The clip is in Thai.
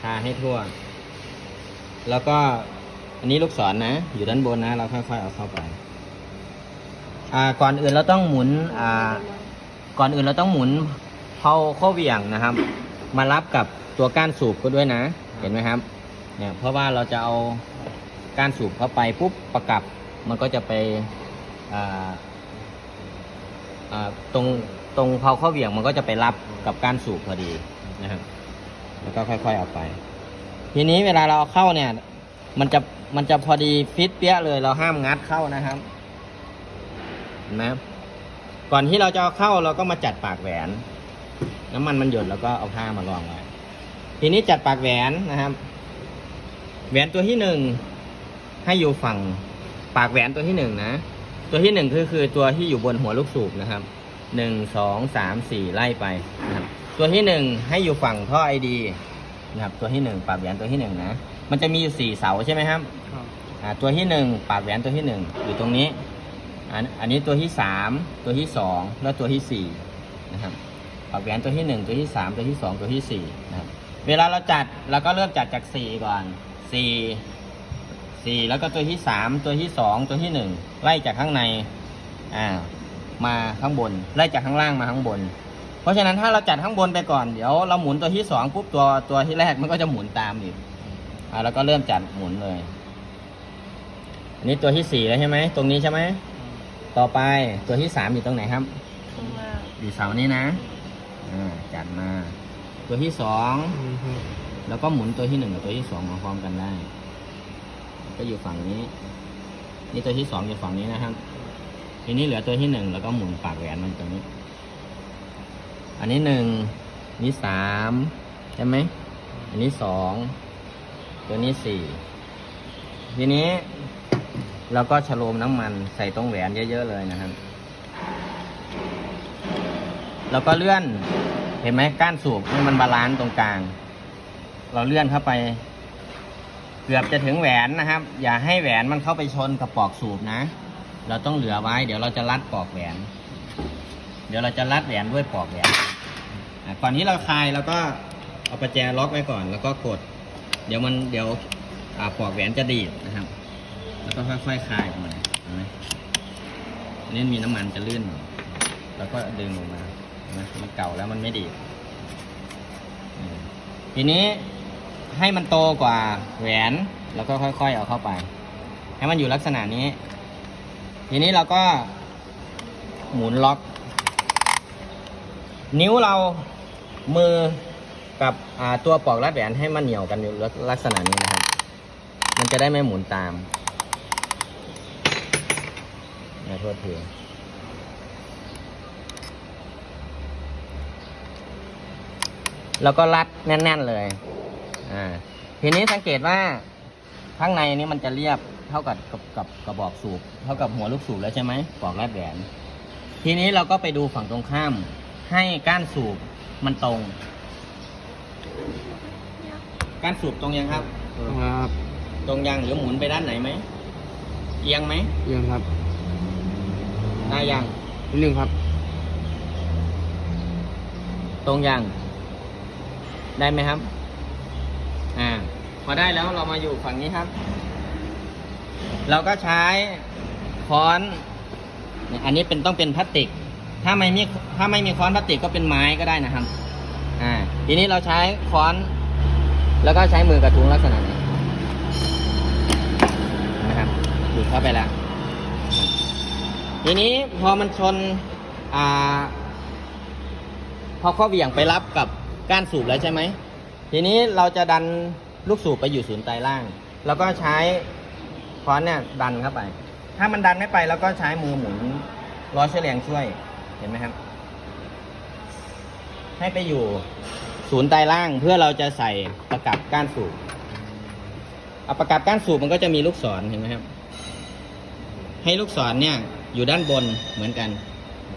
ทาให้ทั่ว แล้วก็อันนี้ลูกศรนนะ อยู่ด้านบนนะ เราค่อยๆเอาเข้าไป อ่า ก่อนอื่นเราต้องหมุน อ่า ก่อนอื่นเราต้องหมุนเพาข้อเหวี่ยงนะครับ มารับกับตัวก้านสูบก็ด้วยนะ เห็นไหมครับ เนี่ย เพราะว่าเราจะเอาก้านสูบเข้าไปปุ๊บประกับ มันก็จะไป อ่า อ่า ตรง ตรงเพาข้อเหวี่ยงมันก็จะไปรับกับก้านสูบพอดีนะครับ แล้วก็ค่อยๆเอาไป ทีนี้เวลาเราเอาเข้าเนี่ย มันจะมันจะพอดีฟิตเปี้ยเลย เราห้ามงัดเข้านะครับนไหมก่อนที่เราจะเอาเข้าเราก็มาจัดปากแหวน น้ำมันมันหยดแล้วก็เอาผ้ามารองไว้ทีนี้จัดปากแหวนนะครับ แหวนตัวที่หนึ่งให้อยู่ฝั่งปากแหวนตัวที่หนึ่งนะ ตัวที่หนึ่งคือคือตัวที่อยู่บนหัวลูกสูบนะครับหนึ่งสองสามสี่ไล่ไปนะครับ ตัวที่หนึ่งให้อยู่ฝั่งท่อไอดีนะครับตัวที่หนึ่งปากแหวนตัวที่หนึ่งนะมันจะมีอยู่สี่เสาใช่ไหมครับครับอ่าตัวที่หนึ่งปากแหวนตัวที่หนึ่งอยู่ตรงนี้อันอันนี้ตัวที่สามตัวที่สองแล้วตัวที่สี่นะครับปากแหวนตัวที่หนึ่งตัวที่สามตัวที่สองตัวที่สี่นะครับเวลาเราจัดเราก็เริ่มจัดจากสี่ก่อนสี่สี่แล้วก็ตัวที่สามตัวที่สองตัวที่หนึ่งไล่จากข้างในอ่ามาข้างบน ไล่จากข้างล่างมาข้างบน เพราะฉะนั้นถ้าเราจัดข้างบนไปก่อนเดี๋ยวเราหมุนตัวที่สองปุ๊บตัวตัวที่แรกมันก็จะหมุนตามอีกอ่าแล้วก็เริ่มจัดหมุนเลย อันนี้ตัวที่สี่แล้วใช่ไหมตรงนี้ใช่ไหมต่อไปตัวที่สามอยู่ตรงไหนครับข้างล่างอยู่เสานี้นะอ่าจัดมา ตัวที่สองอืมครับแล้วก็หมุนตัวที่หนึ่งกับตัวที่สองมาพร้อมกันได้ ก็อยู่ฝั่งนี้ นี่ตัวที่สองอยู่ฝั่งนี้นะครับ ทีนี้เหลือตัวที่หนึ่งแล้วก็หมุนปากแหวนมันตรงนี้ อันนี้หนึ่งนี่สามใช่ไหม อันนี้สองตัวนี้สี่ทีนี้ เราก็ฉโลมน้ำมันใส่ตรงแหวนเยอะ ๆ เลยนะครับแล้วก็เลื่อนเห็นไหมก้านสูบให้มันบาลานซ์ตรงกลาง เราเลื่อนเข้าไป เกือบจะถึงแหวนนะครับ อย่าให้แหวนมันเข้าไปชนกับปอกสูบนะ เราต้องเหลือไว้ เดี๋ยวเราจะรัดปอกแหวน เดี๋ยวเราจะรัดแหวนด้วยปอกแหวน ก่อนที่เราคลายเราก็เอาประแจล็อกไว้ก่อน แล้วก็กด เดี๋ยวมันเดี๋ยวปลอกแหวนจะดีดนะครับ แล้วก็ค่อยๆคลายออกมาเห็นไหมนี่มีน้ำมันจะลื่นแล้วก็ดึงออกมาเห็นไหมมันเก่าแล้วมันไม่ดีดทีนี้ให้มันโตกว่าแหวนแล้วก็ค่อยๆเอาเข้าไป ให้มันอยู่ลักษณะนี้ ทีนี้เราก็หมุนล็อก นิ้วเรามือกับตัวปลอกรัดแหวนให้มันเหนียวกันอยู่ลักษณะนี้นะครับ มันจะได้ไม่หมุนตามนะโทษทีแล้วก็รัดแน่น ๆ เลย อ่า ทีนี้สังเกตว่าข้างในนี้มันจะเรียบเท่ากับกับกับกระบอกสูบ เท่ากับหัวลูกสูบแล้วใช่ไหมปลอกรัดแหวน ทีนี้เราก็ไปดูฝั่งตรงข้าม ให้ก้านสูบมันตรง ก้านสูบตรงยังครับ ครับตรงยังหรือหมุนไปด้านไหนไหมเอียงไหมเยี่ยมครับได้ยังนิดนึงครับ ตรงยังได้ไหมครับ อ่า พอได้แล้วเรามาอยู่ฝั่งนี้ครับ เราก็ใช้ค้อนเนี่ยอันนี้เป็นต้องเป็นพลาสติก ถ้าไม่มีถ้าไม่มีค้อนพลาสติกก็เป็นไม้ก็ได้นะครับ อ่า ทีนี้เราใช้ค้อน แล้วก็ใช้มือกระทุ้งลักษณะนี้นะครับดูดเข้าไปแล้ว ทีนี้พอมันชน อ่า พอข้อเหวี่ยงไปรับกับก้านสูบแล้วใช่ไหม ทีนี้เราจะดันลูกสูบไปอยู่ศูนย์ไตล่าง แล้วก็ใช้ค้อนเนี่ยดันเข้าไป ถ้ามันดันไม่ไปเราก็ใช้มือหมุนล้อเฉลียงช่วย เห็นไหมครับ ให้ไปอยู่ศูนย์ใต้ล่างเพื่อเราจะใส่ประกับก้านสูบเอาประกับก้านสูบมันก็จะมีลูกศรเห็นไหมครับ ให้ลูกศรเนี่ยอยู่ด้านบนเหมือนกัน